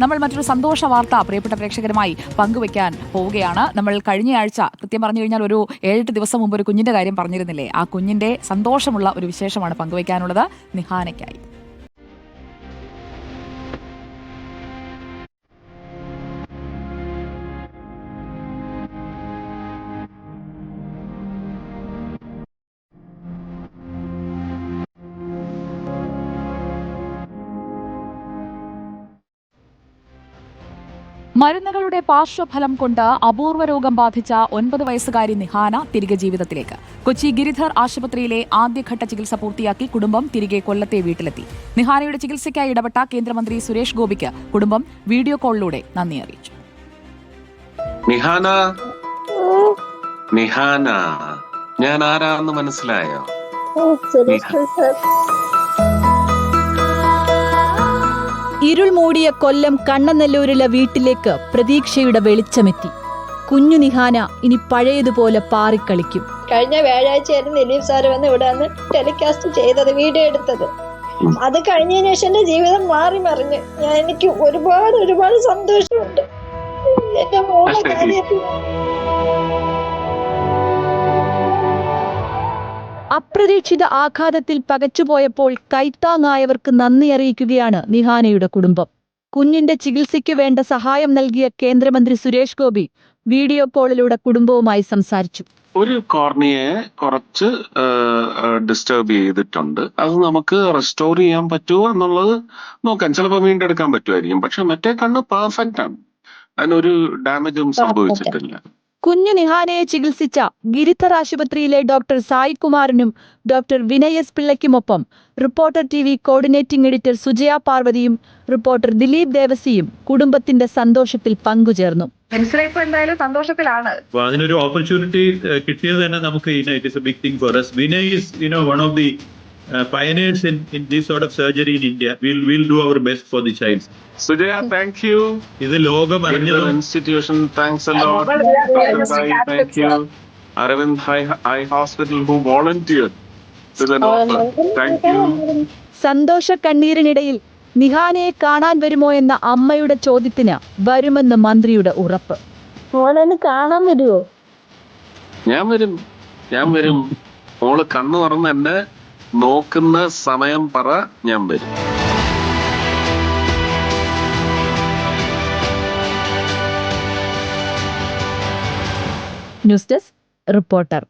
നമ്മൾ മറ്റൊരു സന്തോഷ വാർത്ത പ്രിയപ്പെട്ട പ്രേക്ഷകരുമായി പങ്കുവെക്കാൻ പോവുകയാണ്. നമ്മൾ കഴിഞ്ഞ ആഴ്ച കൃത്യം പറഞ്ഞു കഴിഞ്ഞാൽ ഒരു ഏഴെട്ട് ദിവസം മുമ്പ് ഒരു കുഞ്ഞിന്റെ കാര്യം പറഞ്ഞിരുന്നില്ലേ? ആ കുഞ്ഞിന്റെ സന്തോഷമുള്ള ഒരു വിശേഷമാണ് പങ്കുവെക്കാനുള്ളത് നിഹാനയ്ക്കായി. മരുന്നുകളുടെ പാർശ്വഫലം കൊണ്ട് അപൂർവ രോഗം ബാധിച്ച ഒൻപത് വയസ്സുകാരി നിഹാന തിരികെ ജീവിതത്തിലേക്ക്. കൊച്ചി ഗിരിധർ ആശുപത്രിയിലെ ആദ്യഘട്ട ചികിത്സ പൂർത്തിയാക്കി കുടുംബം തിരികെ കൊല്ലത്തെ വീട്ടിലെത്തി. നിഹാനയുടെ ചികിത്സയ്ക്കായി ഇടപെട്ട കേന്ദ്രമന്ത്രി സുരേഷ് ഗോപിക്ക് കുടുംബം വീഡിയോ കോളിലൂടെ നന്ദി അറിയിച്ചു. നിഹാന? നിഹാന ഞാൻ ആരാന്ന് മനസ്സിലായോ? ഇരുൾ മൂടിയ കൊല്ലം കണ്ണനെല്ലൂരിലെ വീട്ടിലേക്ക് പ്രതീക്ഷയുടെ വെളിച്ചമെത്തി. കുഞ്ഞു നിഹാന ഇനി പഴയതുപോലെ പാറിക്കളിക്കും. കഴിഞ്ഞ വ്യാഴാഴ്ചയായിരുന്നു ദിലീപ് സാറ് വന്ന് ഇവിടെ വന്ന് ടെലികാസ്റ്റ് ചെയ്തത് വീഡിയോ എടുത്തത്. അത് കഴിഞ്ഞതിന് ശേഷം എന്റെ ജീവിതം മാറി മറിഞ്ഞ്. ഞാൻ എനിക്ക് ഒരുപാട് ഒരുപാട് സന്തോഷമുണ്ട്. എന്റെ മോളെ. കാര്യത്തിൽ അപ്രതീക്ഷിത ആഘാതത്തിൽ പകച്ചുപോയപ്പോൾ കൈത്താങ്ങായവർക്ക് നന്ദി അറിയിക്കുകയാണ് നിഹാനയുടെ കുടുംബം. കുഞ്ഞിന്റെ ചികിത്സയ്ക്ക് വേണ്ട സഹായം നൽകിയ കേന്ദ്രമന്ത്രി സുരേഷ് ഗോപി വീഡിയോ കോളിലൂടെ കുടുംബവുമായി സംസാരിച്ചു. ഒരു കോർണിയെ കുറച്ച് ഡിസ്റ്റർബ് ചെയ്തിട്ടുണ്ട്. അത് നമുക്ക് റെസ്റ്റോർ ചെയ്യാൻ പറ്റുമോ എന്നുള്ളത് നോക്കാം. ചിലപ്പോൾ വീണ്ടെടുക്കാൻ പറ്റുമായിരിക്കും. പക്ഷെ മറ്റേ കണ്ണ് പെർഫെക്റ്റ് ആണ്. അതിനൊരു ഡാമേജും സംഭവിച്ചിട്ടില്ല. കുഞ്ഞു നിഹാനയെ ചികിത്സിച്ച ഗിരിധർ ആശുപത്രിയിലെ ഡോക്ടർ സായികുമാറിനും doctor Vinay S പിള്ളയ്ക്കുമൊപ്പം reporter T V coordinating editor Sujaya പാർവതിയും റിപ്പോർട്ടർ ദിലീപ് ദേവസിയും കുടുംബത്തിന്റെ സന്തോഷത്തിൽ പങ്കുചേർന്നു. മനസ്സിലായപ്പോ എന്തായാലും സന്തോഷത്തിലാണ്. അപ്പൊ അതിനൊരു ഓപ്പർച്യൂണിറ്റി കിട്ടിയത് തന്നെ നമുക്ക് it is a big thing for us. Vinay is you know one of the pioneers in in, in sort of surgery in India will we'll do our best for the child Sujaya thank you ഇത് ലോകം അറിഞ്ഞതും institution thanks thank you Aravind hi hi hospital who volunteer thank you സന്തോഷ കണ്ണീരിനിടയിൽ നിഹാനയെ കാണാൻ വരുമോ എന്ന അമ്മയുടെ ചോദ്യത്തിന് വരുമെന്ന് മന്ത്രിയുടെ ഉറപ്പ്. കാണാൻ വരുമോ ഞാൻ വരും. ഞാൻ വരും. മോൾ കണ്ണു തുറന്ന് എന്നെ നോക്കുന്ന സമയം പറ ഞാൻ വരും. News desk reporter.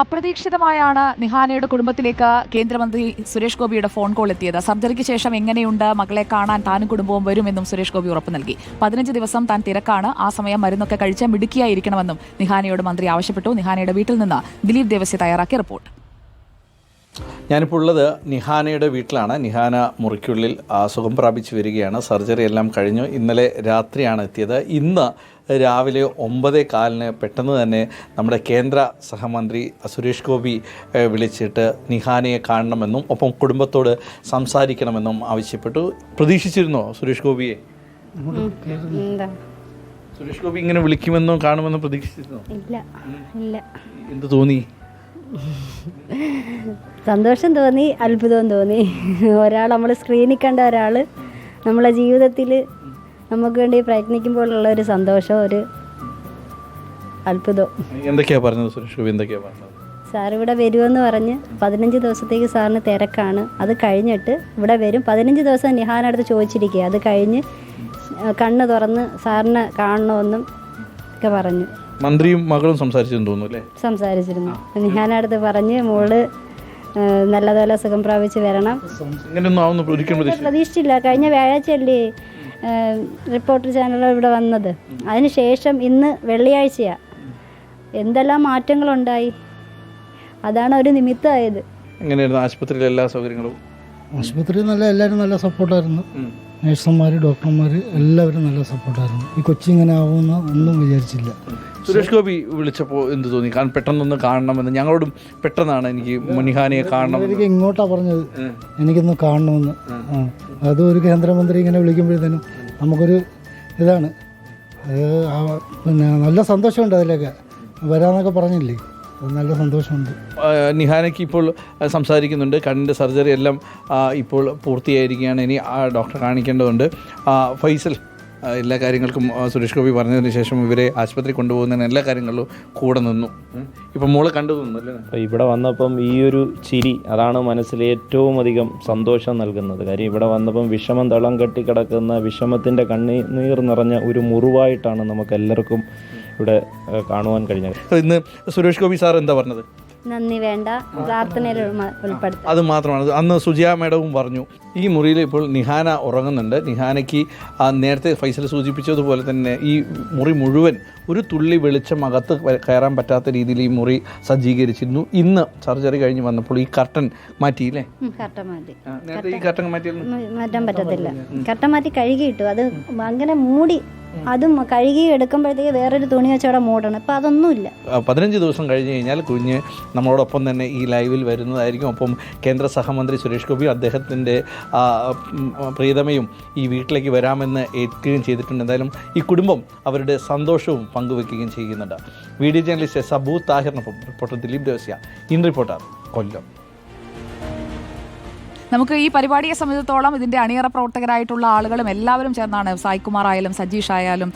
അപ്രതീക്ഷിതമായാണ് നിഹാനയുടെ കുടുംബത്തിലേക്ക് കേന്ദ്രമന്ത്രി സുരേഷ് ഗോപിയുടെ ഫോൺ കോൾ എത്തിയത്. സർജറിക്ക് ശേഷം എങ്ങനെയുണ്ട്? മകളെ കാണാൻ താനും കുടുംബവും വരുമെന്നും സുരേഷ് ഗോപി ഉറപ്പ് നൽകി. പതിനഞ്ച് ദിവസം താൻ തിരക്കാണ്. ആ സമയം മരുന്നൊക്കെ കഴിച്ച് മിടുക്കിയായിരിക്കണമെന്നും നിഹാനയോട് മന്ത്രി ആവശ്യപ്പെട്ടു. നിഹാനയുടെ വീട്ടിൽ നിന്ന് ദിലീപ് ദേവസ്യ തയ്യാറാക്കിയ റിപ്പോർട്ട്. ഞാനിപ്പോൾ ഉള്ളത് നിഹാനയുടെ വീട്ടിലാണ്. നിഹാന മുറിക്കുള്ളിൽ അസുഖം സുഖം പ്രാപിച്ചു വരികയാണ്. സർജറി എല്ലാം കഴിഞ്ഞു. ഇന്നലെ രാത്രിയാണ് എത്തിയത്. ഇന്ന് രാവിലെ ഒമ്പതേ കാലിന് പെട്ടെന്ന് തന്നെ നമ്മുടെ കേന്ദ്ര സഹമന്ത്രി സുരേഷ് ഗോപി വിളിച്ചിട്ട് നിഹാനയെ കാണണമെന്നും ഒപ്പം കുടുംബത്തോട് സംസാരിക്കണമെന്നും ആവശ്യപ്പെട്ടു. പ്രതീക്ഷിച്ചിരുന്നോ സുരേഷ് ഗോപിയെ? സുരേഷ് ഗോപി ഇങ്ങനെ വിളിക്കുമെന്നോ കാണുമെന്നോ പ്രതീക്ഷിച്ചിരുന്നോ? ഇല്ല. ഇല്ല. എന്ത് തോന്നി? സന്തോഷം തോന്നി അത്ഭുതവും തോന്നി. ഒരാൾ നമ്മൾ സ്ക്രീനിൽ കണ്ട ഒരാൾ നമ്മളെ ജീവിതത്തിൽ നമുക്ക് വേണ്ടി പ്രയത്നിക്കുമ്പോഴുള്ള ഒരു സന്തോഷം ഒരു അത്ഭുതം. എന്തൊക്കെയാ പറഞ്ഞത് സുരേഷ് സാർ ഇവിടെ വരുമെന്ന് പറഞ്ഞ് പതിനഞ്ച് ദിവസത്തേക്ക് സാറിന് തിരക്കാണ്. അത് കഴിഞ്ഞിട്ട് ഇവിടെ വരും. പതിനഞ്ച് ദിവസം നിഹാനടുത്ത് ചോദിച്ചിരിക്കുക അത് കഴിഞ്ഞ് കണ്ണ് തുറന്ന് സാറിനെ കാണണമെന്നും ഒക്കെ പറഞ്ഞു. മന്ത്രിയും മകളും സംസാരിച്ചെന്ന് തോന്നുന്നു അല്ലേ? സംസാരിച്ചിരുന്നു. ഞാനടുത്ത് പറഞ്ഞ് മോൾ നല്ലതുപോലെ സുഖം പ്രാപിച്ച് വരണം. പ്രതീക്ഷിച്ചില്ല. കഴിഞ്ഞ വ്യാഴാഴ്ചയല്ലേ അല്ലേ റിപ്പോർട്ടർ ചാനൽ ഇവിടെ വന്നത്. അതിനുശേഷം ഇന്ന് വെള്ളിയാഴ്ചയാണ് എന്തെല്ലാം മാറ്റങ്ങളുണ്ടായി? അതാണ് ഒരു നിമിത്തമായത്. എങ്ങനെയായിരുന്നു ആശുപത്രിയിലെ എല്ലാ സൗകര്യങ്ങളും? ആശുപത്രി നല്ല എല്ലാവരും നല്ല സപ്പോർട്ടായിരുന്നു. നഴ്സുമാർ ഡോക്ടർമാർ എല്ലാവരും നല്ല സപ്പോർട്ടായിരുന്നു. ഈ കൊച്ചി ഇങ്ങനെ ആവുമെന്ന് ഒന്നും വിചാരിച്ചില്ല. സുരേഷ് ഗോപി വിളിച്ചപ്പോൾ എന്ത് തോന്നി? കാരണം പെട്ടെന്നൊന്ന് കാണണമെന്ന്. ഞങ്ങളോടും പെട്ടെന്നാണ് എനിക്ക് മുനിഹാനിയെ കാണണം എനിക്ക് ഇങ്ങോട്ടാ പറഞ്ഞത്. എനിക്കൊന്ന് കാണണമെന്ന്. അത് ഒരു കേന്ദ്രമന്ത്രി ഇങ്ങനെ വിളിക്കുമ്പോഴത്തേനും നമുക്കൊരു ഇതാണ്. പിന്നെ നല്ല സന്തോഷമുണ്ട് അതിലൊക്കെ. വരാമെന്നൊക്കെ പറഞ്ഞില്ലേ? നല്ല സന്തോഷമുണ്ട്. നിഹാനയ്ക്ക് ഇപ്പോൾ സംസാരിക്കുന്നുണ്ട്. കണ്ണിന്റെ സർജറി എല്ലാം ഇപ്പോൾ പൂർത്തിയായിരിക്കുകയാണ്. ഇനി ആ ഡോക്ടറെ കാണിക്കേണ്ടതുണ്ട്. ഫൈസൽ. എല്ലാ കാര്യങ്ങൾക്കും സുരേഷ് ഗോപി പറഞ്ഞതിന് ശേഷം ഇവരെ ആശുപത്രി കൊണ്ടുപോകുന്നതിന് എല്ലാ കാര്യങ്ങളിലും കൂടെ നിന്നു. ഇപ്പം മോൾ കണ്ടു നിന്നു അല്ലേ? ഇവിടെ വന്നപ്പം ഈ ഒരു ചിരി അതാണ് മനസ്സിൽ ഏറ്റവും അധികം സന്തോഷം നൽകുന്നത്. കാര്യം ഇവിടെ വന്നപ്പം വിഷമം തളം കെട്ടിക്കിടക്കുന്ന വിഷമത്തിന്റെ കണ്ണീർ നിറഞ്ഞ ഒരു മുറിവായിട്ടാണ് നമുക്ക് എല്ലാവർക്കും ഇവിടെ കാണുവാൻ കഴിഞ്ഞത്. ഇന്ന് സുരേഷ് ഗോപി സാർ എന്താ പറഞ്ഞത്? നന്ദി വേണ്ട. പ്രാർത്ഥനയിൽ ഉൾപ്പെടുത്തും അത് മാത്രമാണ്. അന്ന് സുജിയ മേഡവും പറഞ്ഞു. ഈ മുറിയിൽ ഇപ്പോൾ നിഹാന ഉറങ്ങുന്നുണ്ട്. നിഹാനയ്ക്ക് ആ, നേരത്തെ ഫൈസൽ സൂചിപ്പിച്ചതുപോലെ തന്നെ ഈ മുറി മുഴുവൻ ഒരു തുള്ളി വെളിച്ചം അകത്ത് കയറാൻ പറ്റാത്ത രീതിയിൽ ഈ മുറി സജ്ജീകരിച്ചിരുന്നു. ഇന്ന് സർജറി കഴിഞ്ഞ് വന്നപ്പോൾ ഈ കർട്ടൻ മാറ്റിയില്ലേ? കട്ട മാറ്റി. നേരത്തെ ഈ കർട്ടൻ മാറ്റി മാറ്റാൻ പറ്റത്തില്ല. കർട്ടൻ മാറ്റി കഴുകിയിട്ടു അത് അങ്ങനെ മൂടി അതും കഴുകി എടുക്കുമ്പോഴത്തേക്ക് വേറൊരു തുണി വെച്ച് അവിടെ മൂടണം. ഇപ്പം അതൊന്നുമില്ല. പതിനഞ്ച് ദിവസം കഴിഞ്ഞ് കഴിഞ്ഞാൽ കുഞ്ഞ് നമ്മളോടൊപ്പം തന്നെ ഈ ലൈവിൽ വരുന്നതായിരിക്കും. ഒപ്പം കേന്ദ്ര സഹമന്ത്രി സുരേഷ് ഗോപി അദ്ദേഹത്തിന്റെ പ്രീതമയും ഈ വീട്ടിലേക്ക് വരാമെന്ന് ഏൽക്കുകയും ചെയ്തിട്ടുണ്ട്. എന്തായാലും ഈ കുടുംബം അവരുടെ സന്തോഷവും പങ്കുവെക്കുകയും ചെയ്യുന്നുണ്ട്. Video journalist Sabu താഹിറിനൊപ്പം reporter Dileep Devasya. In reporter Kollam. നമുക്ക് ഈ പരിപാടിയെ സംബന്ധിച്ചിടത്തോളം ഇതിന്റെ അണിയറ പ്രവർത്തകരായിട്ടുള്ള ആളുകളും എല്ലാവരും ചേർന്നാണ് സായികുമാർ ആയാലും സജീഷ് ആയാലും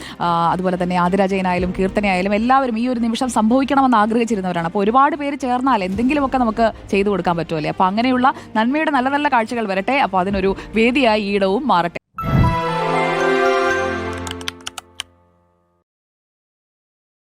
അതുപോലെ തന്നെ ആതിരാജയനായാലും കീർത്തനയായാലും എല്ലാവരും ഈ ഒരു നിമിഷം സംഭവിക്കണമെന്ന് ആഗ്രഹിച്ചിരുന്നവരാണ്. അപ്പോൾ ഒരുപാട് പേര് ചേർന്നാൽ എന്തെങ്കിലുമൊക്കെ നമുക്ക് ചെയ്തു കൊടുക്കാൻ പറ്റുമല്ലേ? അപ്പോൾ അങ്ങനെയുള്ള നന്മയുടെ നല്ല നല്ല കാഴ്ചകൾ വരട്ടെ. അപ്പോൾ അതിനൊരു വേദിയായി ഈടവും മാറട്ടെ.